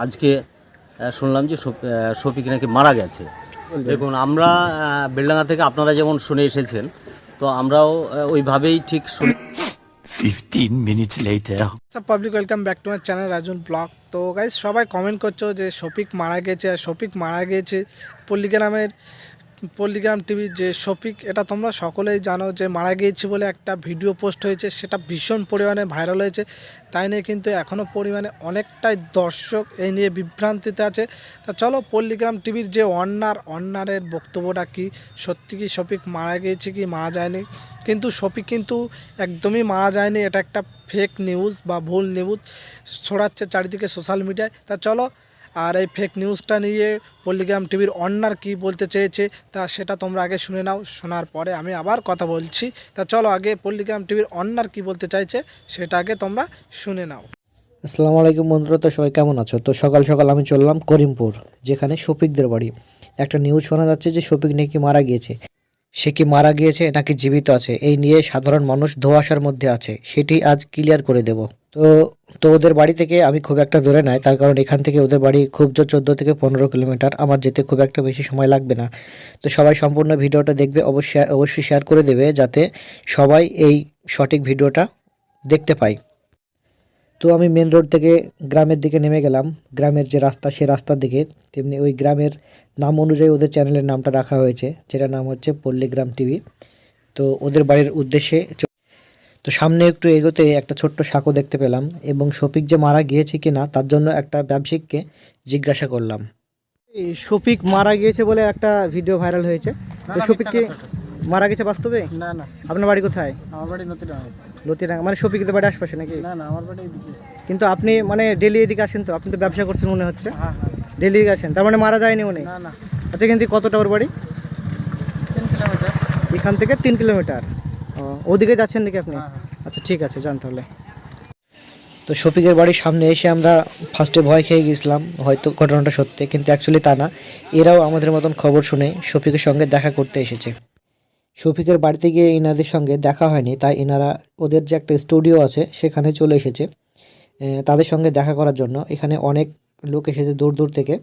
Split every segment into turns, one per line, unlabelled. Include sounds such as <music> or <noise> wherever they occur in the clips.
আজকে শুনলাম যে শফ- শফিক নাকি মারা গেছে। দেখুন আমরা বেলডাঙ্গা থেকে আপনারা যেমন শুনে এসেছেন তো আমরাও ওইভাবেই ঠিক শুনে
15 মিনিটস লেটার
সব public welcome back to my channel Rajan blog তো গাইজ সবাই কমেন্ট করছ যে শফিক মারা গেছে আর শফিক মারা গেছে পল্লিগ্রামের পল্লিগ্রাম টিভির যে শফিক, এটা তোমরা সকলেই জানো যে মারা গিয়েছে বলে একটা ভিডিও পোস্ট হয়েছে, সেটা ভীষণ পরিমাণে ভাইরাল হয়েছে। তাই নিয়ে কিন্তু এখনও পরিমাণে অনেকটাই দর্শক এই নিয়ে বিভ্রান্তিতে আছে। তা চলো পল্লিগ্রাম টিভির যে অন্যার, অন্যারের বক্তব্যটা কি? সত্যি কি শফিক মারা গিয়েছে কি মারা যায়নি? কিন্তু শফিক কিন্তু একদমই মারা যায়নি, এটা একটা ফেক নিউজ বা ভুল নিউজ ছড়াচ্ছে চারিদিকে সোশ্যাল মিডিয়ায় তা চলো আর এই ফেক নিউজটা নিয়ে পল্লিগ্রাম টিভির অন্যার কি বলতে চেয়েছে, তা সেটা তোমরা আগে শুনে নাও, শোনার পরে আমি আবার কথা বলছি। তা চলো আগে পল্লিগ্রাম টিভির অন্যার কি বলতে চাইছে, সেটা আগে তোমরা শুনে নাও।
আসসালামু আলাইকুম বন্ধুরা, তো সবাই কেমন আছো? তো সকাল সকাল আমি চললাম করিমপুর, যেখানে শফিকদের বাড়ি। একটা নিউজ শোনা যাচ্ছে যে শফিক নাকি মারা গিয়েছে। সে কি মারা গিয়েছে নাকি জীবিত আছে? এই নিয়ে সাধারণ মানুষ ধোয়াশার মধ্যে আছে। সেটি আজ ক্লিয়ার করে দেব। তো তো ওদের বাড়ি থেকে আমি খুব একটা দূরে নাই তার কারণ এখান থেকে ওদের বাড়ি খুব জোর চোদ্দ থেকে পনেরো কিলোমিটার। আমার যেতে খুব একটা বেশি সময় লাগবে না। তো সবাই সম্পূর্ণ ভিডিওটা দেখবে। অবশ্যই অবশ্যই শেয়ার করে দেবে যাতে সবাই এই সঠিক ভিডিওটা দেখতে পায়। তো আমি মেন রোড থেকে গ্রামের দিকে নেমে গেলাম। গ্রামের যে রাস্তা সে রাস্তার দিকে। তেমনি ওই গ্রামের নাম অনুযায়ী ওদের চ্যানেলের নামটা রাখা হয়েছে যেটার নাম হচ্ছে পল্লীগ্রাম টিভি তো ওদের বাড়ির উদ্দেশ্যে তো সামনে একটু এগোতে একটা ছোট্ট সাঁকো দেখতে পেলাম এবং শফিক যে মারা গিয়েছে কি না তার জন্য একটা ব্যবসায়িককে জিজ্ঞাসা করলাম। শফিক মারা গিয়েছে বলে একটা ভিডিও ভাইরাল হয়েছে। তো শফিক কি মারা গেছে বাস্তবে?
না না।
আপনার বাড়ি কোথায়?
আমার বাড়ি নতুন
লতিরাঙ্গা মানে শফিকদের বাড়ি আশপাশে নাকি?
না না আমার বাড়ি এদিকে
কিন্তু আপনি মানে ডেলি এদিকে আসেন তো আপনি তো ব্যবসা করছেন মনে হচ্ছে।
হ্যাঁ হ্যাঁ।
ডেলি আসেন তার মানে মারা যায়নি উনি?
না না।
আচ্ছা কিন্তু কতটা ওর বাড়ি?
তিন কিলোমিটার।
এখান থেকে তিন কিলোমিটার। ও, ওদিকে যাচ্ছেন নাকি আপনি?
হ্যাঁ,
আচ্ছা ঠিক আছে যান তাহলে। তো শফিকের বাড়ির সামনে এসে আমরা ফার্স্টে ভয় খেয়ে গেছিলাম হয়তো ঘটনাটা সত্যি কিন্তু অ্যাকচুয়ালি তা না। এরাও আমাদের মতন খবর শুনে শফিকের সঙ্গে দেখা করতে এসেছে। শফিকের বাড়িতে গিয়ে এনাদের সঙ্গে দেখা হয়নি তাই এনারা ওদের যে একটা স্টুডিও আছে সেখানে চলে এসেছে তাদের সঙ্গে দেখা করার জন্য। এখানে অনেক লোক এসেছে দূর দূর থেকে।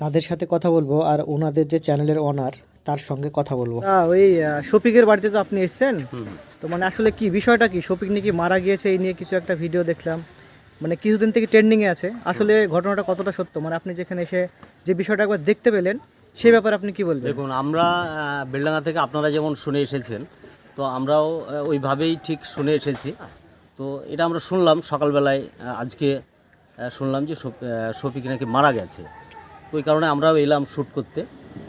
তাদের সাথে কথা বলব আর ওনাদের যে চ্যানেলের অনার তার সঙ্গে কথা বলব। ওই শফিকের বাড়িতে তো আপনি এসছেন? তো মানে আসলে কি বিষয়টা কি? শফিক নাকি মারা গিয়েছে এই নিয়ে কিছু একটা ভিডিও দেখলাম। মানে কিছুদিন থেকে ট্রেন্ডিংয়ে আছে। আসলে ঘটনাটা কতটা সত্য? মানে আপনি যেখানে এসে যে বিষয়টা একবার দেখতে পেলেন সেই ব্যাপারে আপনি কি বলবেন?
দেখুন, আমরা বেলডাঙ্গা থেকে আপনারা যেমন শুনে এসেছেন, তো আমরাও ওইভাবেই ঠিক শুনে এসেছি। তো এটা আমরা শুনলাম সকালবেলায় আজকে শুনলাম যে শফ- শফিক নাকি মারা গেছে। ওই কারণে আমরাও এলাম শ্যুট করতে।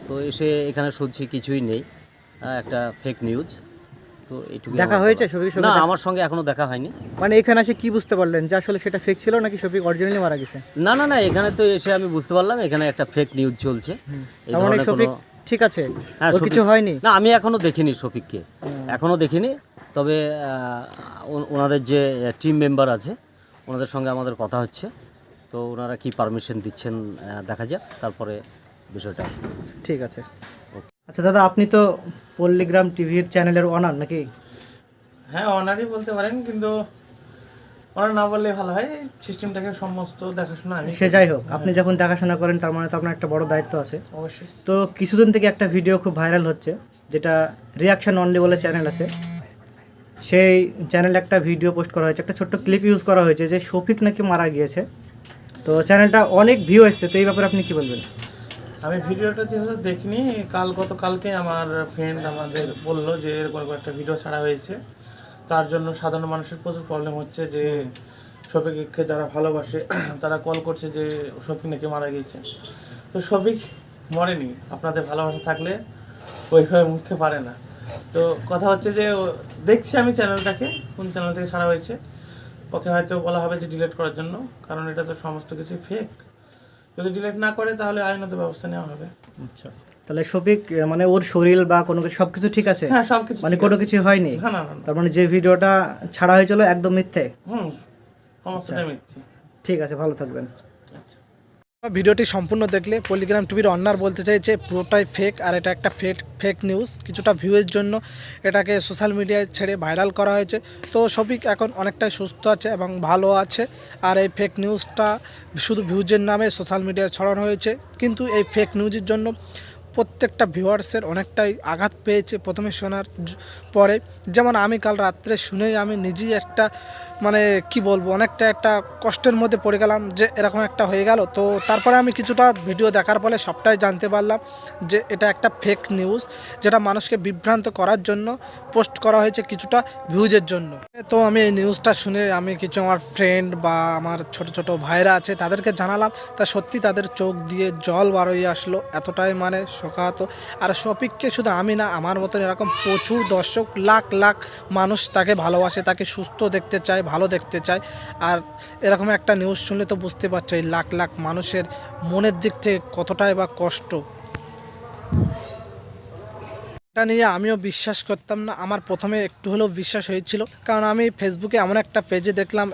তো এসে এখানে শুনছি কিছুই নেই একটা ফেক নিউজ তো এইটুকু
দেখা হয়েছে সঙ্গে
না আমার সঙ্গে এখনও দেখা হয়নি।
মানে এখানে এসে কি বুঝতে পারলেন? যে আসলে সেটা ফেক ছিল নাকি শফিক অরিজিনালি মারা গেছে?
না না না এখানে তো এসে আমি বুঝতে পারলাম এখানে একটা ফেক নিউজ চলছে। এই
মানে
ধরনের কোনো
ঠিক আছে
হ্যাঁ,
কিছু হয়নি?
না আমি এখনও দেখিনি শফিককে। এখনও দেখিনি তবে ওনাদের যে টিম মেম্বার আছে ওনাদের সঙ্গে আমাদের কথা হচ্ছে। তো ওনারা কি পারমিশন দিচ্ছেন দেখা যাক তারপরে বিষয়টা
ঠিক আছে। আচ্ছা দাদা আপনি তো পল্লীগ্রাম টিভির চ্যানেলের অনার নাকি?
হ্যাঁ অনারই বলতে পারেন কিন্তু অনার না বললে ভালো হয়। সিস্টেমটাকে সমস্ত দেখাশোনা আমি
সে যাই হোক আপনি যখন দেখাশোনা করেন তার মানে তো আপনার একটা বড় দায়িত্ব আছে।
অবশ্যই।
তো কিছুদিন থেকে একটা ভিডিও খুব ভাইরাল হচ্ছে যেটা রিয়াকশন অনলি বলে চ্যানেল আছে। সেই চ্যানেলে একটা ভিডিও পোস্ট করা হয়েছে একটা ছোট্ট ক্লিপ ইউজ করা হয়েছে যে শফিক নাকি মারা গিয়েছে। তো চ্যানেলটা অনেক ভিউ এসছে তো এই ব্যাপারে আপনি কি বলবেন?
আমি ভিডিওটা যেহেতু দেখিনি কাল গত কালকে আমার ফ্রেন্ড আমাদের বলল যে এরকম একটা ভিডিও ছাড়া হয়েছে। তার জন্য সাধারণ মানুষের প্রচুর প্রবলেম হচ্ছে যে শফিককে যারা ভালোবাসে <clears throat> তারা কল করছে যে শফিক নাকি মারা গিয়েছে তো শফিক মরেনি আপনাদের ভালোবাসা থাকলে ওইভাবে মুছতে পারে না। তো কথা হচ্ছে যে দেখছি আমি চ্যানেলটাকে কোন চ্যানেল থেকে ছাড়া হয়েছে। ওকে হয়তো বলা হবে যে ডিলিট করার জন্য কারণ এটা তো সমস্ত কিছুই ফেক যদি ডিলেট না করে তাহলে আইনত ব্যবস্থা নেওয়া হবে।
আচ্ছা। তাহলে শফিক মানে ওর শরীর বা কোনো কিছু সব কিছু ঠিক আছে?
হ্যাঁ সবকিছু
মানে কোনো। কিছু হয়নি?
না না না না।
তার মানে যে ভিডিওটা ছাড়া হয়েছিল একদম মিথ্যে?
হুম সমস্তটাই মিথ্যে।
ঠিক আছে ভালো থাকবেন।
আচ্ছা।
ভিডিওটি সম্পূর্ণ দেখলে পলিগ্রাম টিভির অন্যার বলতে চাইছে, পুরোটাই ফেক আর এটা একটা ফেক ফেক নিউজ কিছুটা ভিউয়ের জন্য এটাকে সোশ্যাল মিডিয়ায় ছেড়ে ভাইরাল করা হয়েছে। তো শফিক এখন অনেকটাই সুস্থ আছে এবং ভালো আছে। আর এই ফেক নিউজটা শুধু ভিউজের নামে সোশ্যাল মিডিয়ায় ছড়ানো হয়েছে। কিন্তু এই ফেক নিউজের জন্য প্রত্যেকটা ভিউয়ার্সের অনেকটাই আঘাত পেয়েছে প্রথমে শোনার পরে। যেমন আমি কাল রাত্রে শুনেই আমি নিজেই একটা মানে কি বলব, অনেকটা একটা কষ্টের মধ্যে পড়ে গেলাম যে এরকম একটা হয়ে গেল। তো তারপরে আমি কিছুটা ভিডিও দেখার ফলে সবটাই জানতে পারলাম যে এটা একটা ফেক নিউজ যেটা মানুষকে বিভ্রান্ত করার জন্য পোস্ট করা হয়েছে কিছুটা ভিউজের জন্য। তো আমি এই নিউজটা শুনে আমি কিছু আমার ফ্রেন্ড বা আমার ছোট ছোট ভাইরা আছে, তাদেরকে জানালাম। তা সত্যি তাদের চোখ দিয়ে জল বার হয়ে আসলো, এতটাই মানে শোকাহত। আর শফিককে শুধু আমি না, আমার মতন এরকম প্রচুর দর্শক, লাখ লাখ মানুষ তাকে ভালোবাসে, তাকে সুস্থ দেখতে চায় ভালো দেখতে চায়। আর এরকম একটা নিউজ শুনলে তো বুঝতে পারছ, এই লাখ লাখ মানুষের মনের দিক থেকে কতটাই বা কষ্ট। এটা নিয়ে আমিও বিশ্বাস করতাম না। আমার প্রথমে একটু হলেও বিশ্বাস হয়েছিল। কারণ আমি ফেসবুকে এমন একটা পেজে দেখলাম,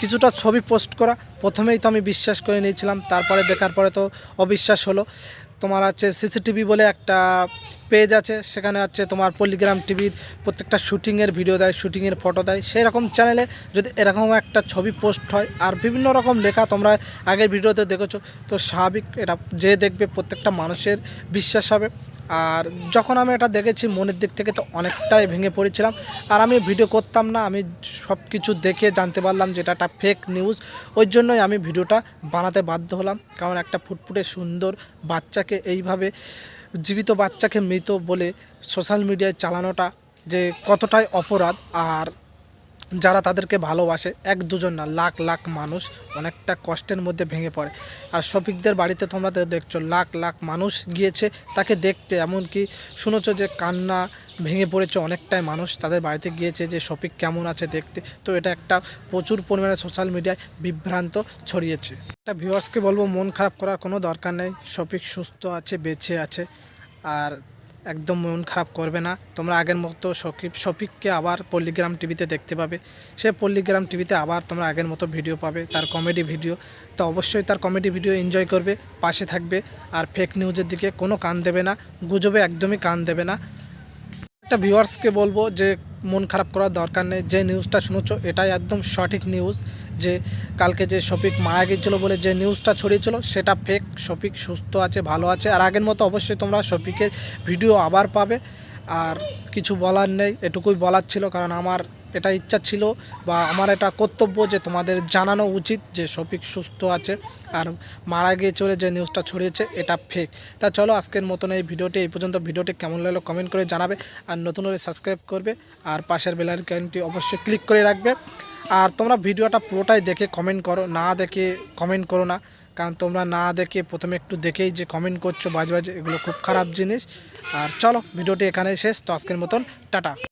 কিছুটা ছবি পোস্ট করা। প্রথমেই তো আমি বিশ্বাস করে নিয়েছিলাম, তারপরে দেখার পরে তো অবিশ্বাস হলো। তোমার আছে সিসিটিভি বলে একটা পেজ আছে, সেখানে হচ্ছে তোমার পল্লিগ্রাম টিভির প্রত্যেকটা শ্যুটিংয়ের ভিডিও দেয় শ্যুটিংয়ের ফটো দেয়। সেই রকম চ্যানেলে যদি এরকম একটা ছবি পোস্ট হয়, আর বিভিন্ন রকম লেখা তোমরা আগের ভিডিওতে দেখেছ, তো স্বাভাবিক এটা যে দেখবে প্রত্যেকটা মানুষের বিশ্বাস হবে। আর যখন আমি এটা দেখেছি মনের দিক থেকে তো অনেকটাই ভেঙে পড়েছিলাম। আর আমি ভিডিও করতাম না, আমি সব কিছু দেখে জানতে পারলাম যে এটা একটা ফেক নিউজ ওই জন্যই আমি ভিডিওটা বানাতে বাধ্য হলাম। কারণ একটা ফুটফুটে সুন্দর বাচ্চাকে এইভাবে, জীবিত বাচ্চাকে মৃত বলে সোশ্যাল মিডিয়ায় চালানোটা যে কতটাই অপরাধ। আর যারা তাদেরকে ভালোবাসে, এক দুজন না, লাখ লাখ মানুষ অনেকটা কষ্টের মধ্যে ভেঙে পড়ে। আর শফিকদের বাড়িতে তোমরা দেখছ, লাখ লাখ মানুষ গিয়েছে তাকে দেখতে। এমনকি শুনেছো যে কান্না ভেঙে পড়েছে অনেকটাই মানুষ তাদের বাড়িতে গিয়েছে যে শফিক কেমন আছে দেখতে। তো এটা একটা প্রচুর পরিমাণে সোশ্যাল মিডিয়ায় বিভ্রান্ত ছড়িয়েছে। একটা ভিউয়ার্সকে বলব, মন খারাপ করার কোনো দরকার নেই। শফিক সুস্থ আছে, বেঁচে আছে। আর একদম মন খারাপ করবে না। তোমরা আগের মতো শফিক শফিককে আবার পল্লিগ্রাম টিভিতে দেখতে পাবে। সে পল্লিগ্রাম টিভিতে আবার তোমরা আগের মতো ভিডিও পাবে, তার কমেডি ভিডিও তো অবশ্যই তার কমেডি ভিডিও এনজয় করবে, পাশে থাকবে। আর ফেক নিউজের দিকে কোনো কান দেবে না, গুজবে একদমই কান দেবে না। একটা ভিউয়ার্সকে বলব যে, মন খারাপ করার দরকার নেই, যে নিউজটা শুনেছো, এটাই একদম সঠিক নিউজ যে কালকে যে শফিক মারা গিয়েছিল বলে যে নিউজটা ছড়িয়েছিল, সেটা ফেক শফিক সুস্থ আছে, ভালো আছে। আর আগের মতো অবশ্যই তোমরা শফিকের ভিডিও আবার পাবে। আর কিছু বলার নেই, এটুকুই বলার ছিল। কারণ আমার এটা ইচ্ছা ছিল বা আমার এটা কর্তব্য যে তোমাদের জানানো উচিত যে শফিক সুস্থ আছে আর মারা গিয়ে চলে যে নিউজটা ছড়িয়েছে, এটা ফেক তা চলো আজকের মতন এই ভিডিওটি, এই পর্যন্ত ভিডিওটি কেমন লাগল কমেন্ট করে জানাবে। আর নতুন হলে সাবস্ক্রাইব করবে। আর পাশের বেলাইকনটি অবশ্যই ক্লিক করে রাখবে। আর তোমরা ভিডিওটা পুরোটাই দেখে কমেন্ট করো, না দেখে কমেন্ট করো না। কারণ তোমরা না দেখে প্রথমে একটু দেখেই যে কমেন্ট করছ বাজে বাজে, এগুলো খুব খারাপ জিনিস। আর চলো, ভিডিওটি এখানেই শেষ। তো আজকের মতন, টাটা।